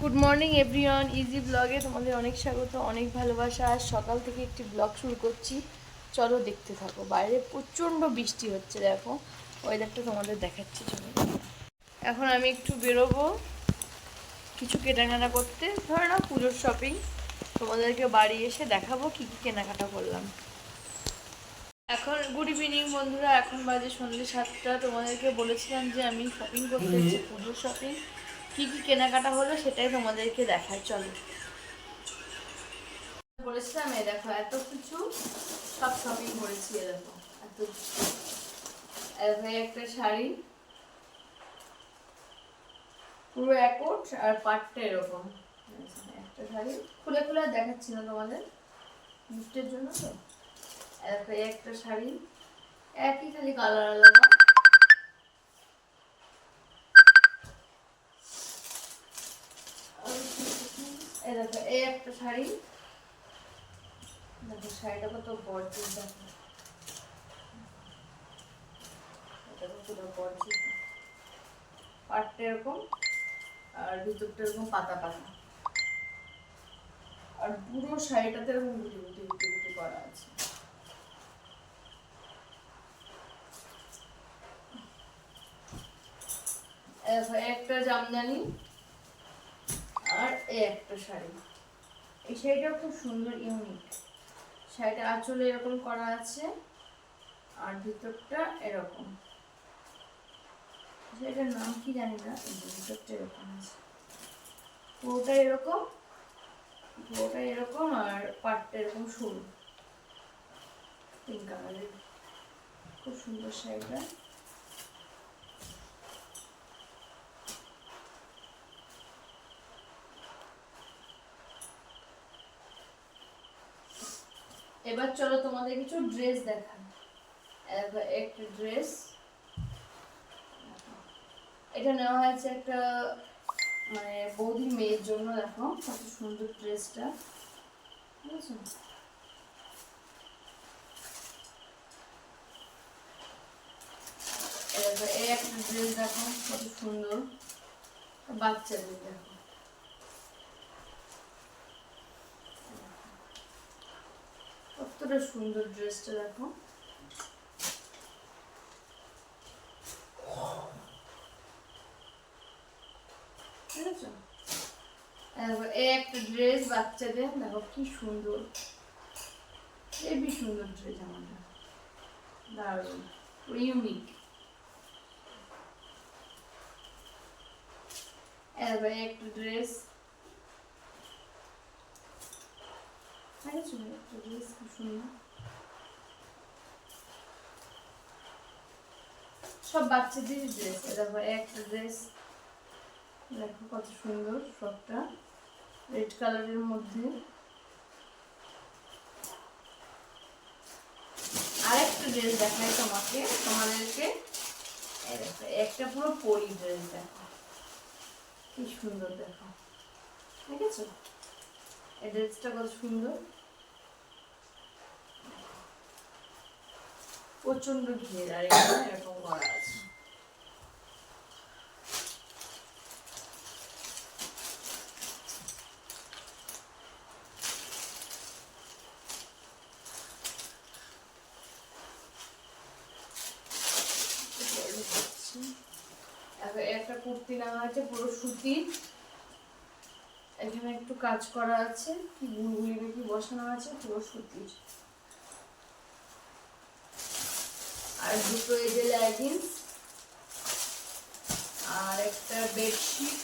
Good morning everyone easy ব্লগে তোমাদের অনেক স্বাগত, অনেক ভালোবাসা। আজ সকাল থেকে একটি ব্লগ শুরু করছি। চলো দেখতে থাকো। বাইরে প্রচণ্ড বৃষ্টি হচ্ছে, দেখো। ওয়েদারটা তোমাদের দেখাচ্ছি, চলো। এখন আমি একটু বেরোবো কিছু কেনাকাটা করতে। ধরে না, পুজোর শপিং তোমাদেরকে বাড়ি এসে দেখাবো কি কী কেনাকাটা করলাম। এখন গুড ইভিনিং বন্ধুরা। এখন বাজে সন্ধ্যে সাতটা। তোমাদেরকে বলেছিলাম যে আমি শপিং করতে পুজোর শপিং কি কি কেনাকাটা হলো সেটাই তোমাদেরকে দেখায়, চলো। বলেছিলাম এই দেখো, এত কিছু, সব শপিং করেছি এ দেখো, এত একটা শাড়ি, পুরো একট আর পাটটা এরকম। একটা শাড়ি, খুলে খুলে দেখাচ্ছি না তোমাদের, গিফটের জন্য তো। একটা শাড়ি, একই খালি কালার আলাদা। এই দেখো এই একটা শাড়ি। দেখো, শাড়িটা কত গর্জিয়াস দেখো আর পুরো শাড়িটাতে এরকম করা আছে। একটা জামদানি আর এই একটা শাড়ি। এই শাড়িটা খুব সুন্দর ইউনিক শাড়িটা আঁচলে এরকম করা আছে, আর ভিতরটা এরকম। শাড়িটার নাম কি জানি না ভিতরটা এরকম আছে। পুরোটা এরকম পুরোটা এরকম, আর পাটটা এরকম সরু। পিঙ্ক কালারের খুব সুন্দর শাড়িটা। এবার চলো তোমাদের কিছু ড্রেস এবার একটা ড্রেস এটা নেওয়া হয়েছে একটা মানে বৌদি মেয়ের জন্য, দেখো, কত সুন্দর ড্রেসটা এই একটা ড্রেস দেখো, কত সুন্দর। বাচ্চাদের দেখো। কতটা সুন্দর ড্রেসটা, দেখো? এই একটা ড্রেস বাচ্চাদের, দেখো কি সুন্দর। হেবি সুন্দর ড্রেস আমাদের। দারুণ। ইউনিক এবার একটা ড্রেস দেখেছ একটা ড্রেস কি সুন্দর সব বাচ্চাদের ড্রেস দেখো একটা ড্রেস দেখো কত সুন্দর সবটা রেড কালারের মধ্যে আরেকটা ড্রেস দেখাই তোমাকে তোমাদেরকে একটা পুরো পরি ড্রেস দেখো কি সুন্দর দেখো দেখেছ এই ড্রেসটা কত সুন্দর? প্রচণ্ড ঘের আর এখানে এরকম করা আছে। একটা কুর্তি নেওয়া আছে পুরো সুতির। এখানে একটু কাজ করা আছে গুলগুলি নাকি বসানো আছে, পুরো সুতির। আর দুটো এই যে লেগিংস আর একটা বেডশিট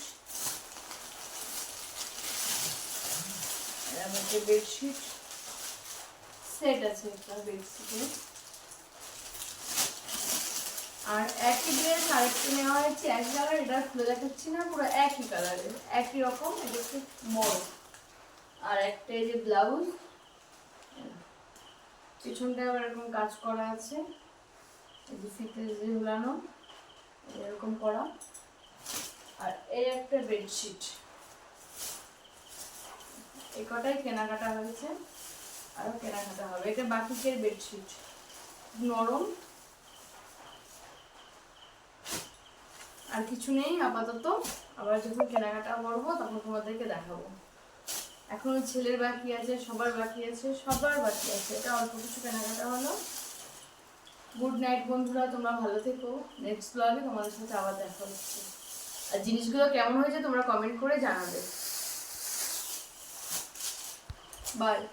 একটা বেডশিট সেট আছে একটা বেডশিটের আর একই ড্রেস আরেকটা নেওয়া হয়েছে এক কালার এটা খুলে দেখাচ্ছি না, পুরো একই কালারের একই রকম, এটা একটু বড় আর একটা এই যে ব্লাউজ পিছনটা আবার এরকম কাজ করা আছে ঝুলানো, এরকম করা। আর এই একটা বেডশিট এই কটাই কেনাকাটা হয়েছে আরও কেনাকাটা হবে। এটা বাকিকের বেডশিট নরম। আর কিছু নেই, আপাতত। আবার যখন কেনাকাটা করব, তখন তোমাদেরকে দেখাবো। এখনও ছেলের বাকি আছে, সবার বাকি আছে, সবার বাকি আছে। এটা অল্প কিছু কেনাকাটা হলো। গুড নাইট বন্ধুরা, তোমরা ভালো থেকো। নেক্সট ব্লগে তোমাদের সাথে আবার দেখা হচ্ছে। আর জিনিসগুলো কেমন হয়েছে তোমরা কমেন্ট করে জানাবে। বাই